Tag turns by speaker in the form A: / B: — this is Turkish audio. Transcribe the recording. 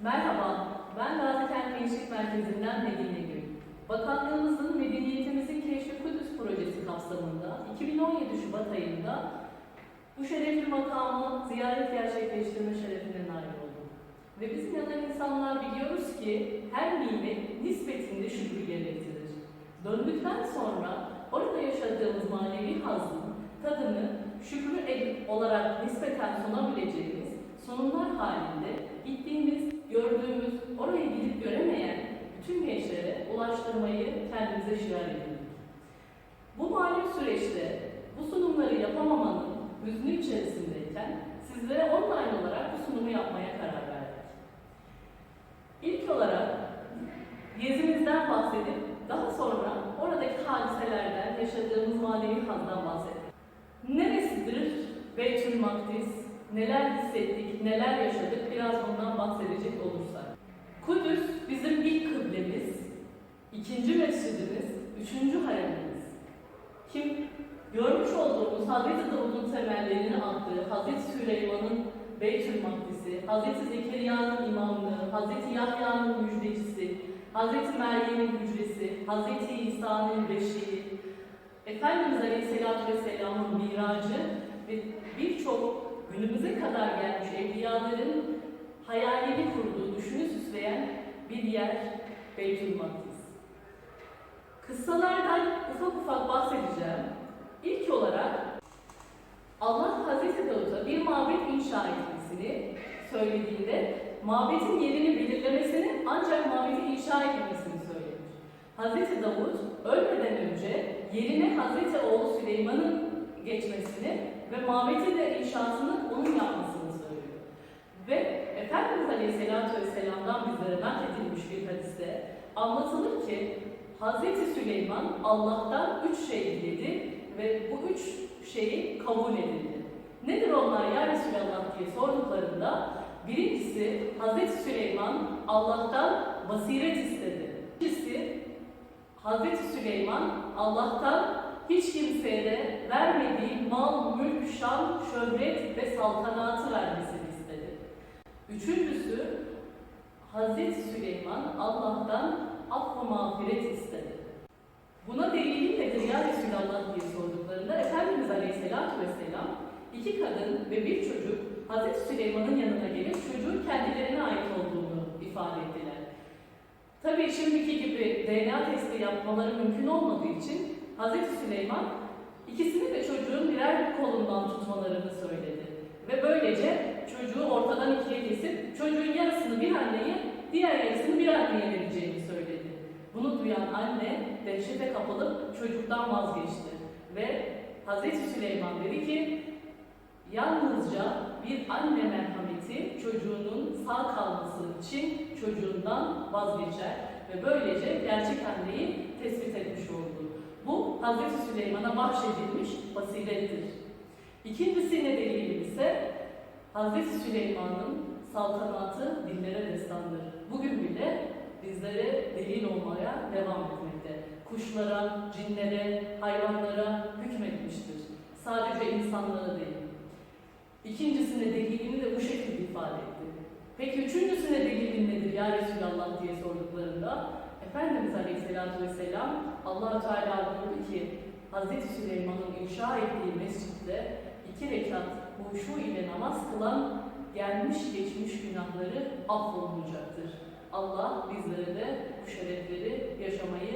A: Merhaba, ben Gaziantep Gençlik Merkezi'nden Medine Gül. Bakanlığımızın Medeniyetimizin Keşfi Kudüs projesi kapsamında 2017 Şubat ayında bu şerefli makamı ziyaret gerçekleştirme şerefine nail oldum. Ve biz inanan insanlar biliyoruz ki her nimet nispetinde şükür gerektirir. Döndükten sonra orada yaşadığımız manevi hazın tadını şükrü olarak nispeten sunabileceğimiz sunumlar halinde şiar edindik. Bu malum süreçte bu sunumları yapamamanın hüznü içerisindeyken sizlere online olarak bu sunumu yapmaya karar verdik. İlk olarak gezimizden bahsedip daha sonra oradaki hadiselerden, yaşadığımız manevi hazdan bahsettik. Neresidir Beytül Makdis, neler hissettik, neler yaşadık biraz bundan bahsedecek olursak. Görmüş olduğumuz Hazreti Davud'un temellerini attığı Hazreti Süleyman'ın Beytül Makdis'i, Hazreti Zekeriya'nın imamlığı, Hazreti Yahya'nın müjdecisi, Hazreti Meryem'in hücresi, Hazreti İsa'nın beşiği, Efendimiz Aleyhisselatü Vesselam'ın miracı ve birçok günümüze kadar gelmiş evliyaların hayalini kurduğu, düşünü süsleyen bir yer Beytül Makdis. Kıssalardan ufak ufak bahsedeceğim. İlk olarak Allah Hazreti Davut'a bir mabet inşa etmesini söylediğinde mabetin yerini belirlemesini ancak mabeti inşa etmemesini söylemiş. Hazreti Davut ölmeden önce yerine Hazreti oğlu Süleyman'ın geçmesini ve mabetin de inşasını onun yapmasını söylüyor. Ve Efendimiz Aleyhisselatü Vesselam'dan bizlere nakledilmiş bir hadiste anlatılır ki Hazreti Süleyman Allah'tan üç şey diledi ve bu üç şeyi kabul edildi. Nedir onlar ya Resulallah diye sorduklarında birincisi Hazreti Süleyman Allah'tan basiret istedi. İkincisi Hazreti Süleyman Allah'tan hiç kimseye de vermediği mal, mülk, şan, şöhret ve saltanatı vermesini istedi. Üçüncüsü Hazreti Süleyman Allah'tan affı mağfiret istedi. Buna delili nedir ya Resulallah diye sorduklarında Efendimiz Aleyhisselatü Vesselam iki kadın ve bir çocuk Hazreti Süleyman'ın yanına gelip çocuğun kendilerine ait olduğunu ifade ettiler. Tabii şimdiki gibi DNA testi yapmaları mümkün olmadığı için Hazreti Süleyman ikisini de çocuğun birer kolundan tutmalarını söyledi. Ve böylece çocuğu ortadan ikiye kesip çocuğun yarısını bir anneye, diğer yarısını bir anneye vereceğini söyledi. Bunu duyan anne dehşete kapılıp çocuktan vazgeçti. Ve Hazreti Süleyman dedi ki, yalnızca bir anne merhameti çocuğunun sağ kalması için çocuğundan vazgeçer ve böylece gerçek anneyi tespit etmiş oldu. Bu Hazreti Süleyman'a bahşedilmiş basirettir. İkincisi ne delili ise Hazreti Süleyman'ın saltanatı dillere destandır. Bugün bile bizlere delil olmaya devam etmekte. Kuşlara, cinlere, hayvanlara hükmetmiştir. Sadece insanlara değil. İkincisinde delilini de bu şekilde ifade etti. Peki üçüncüsüne delilin nedir ya Resulallah diye sorduklarında Efendimiz Aleyhisselatü Vesselam allah Teala buyurdu ki Hazreti Süleyman'ın inşa ettiği mescitte iki rekat huşu ile namaz kılan gelmiş geçmiş günahları affolunacaktır. Allah bizlere de bu şerefleri yaşamayı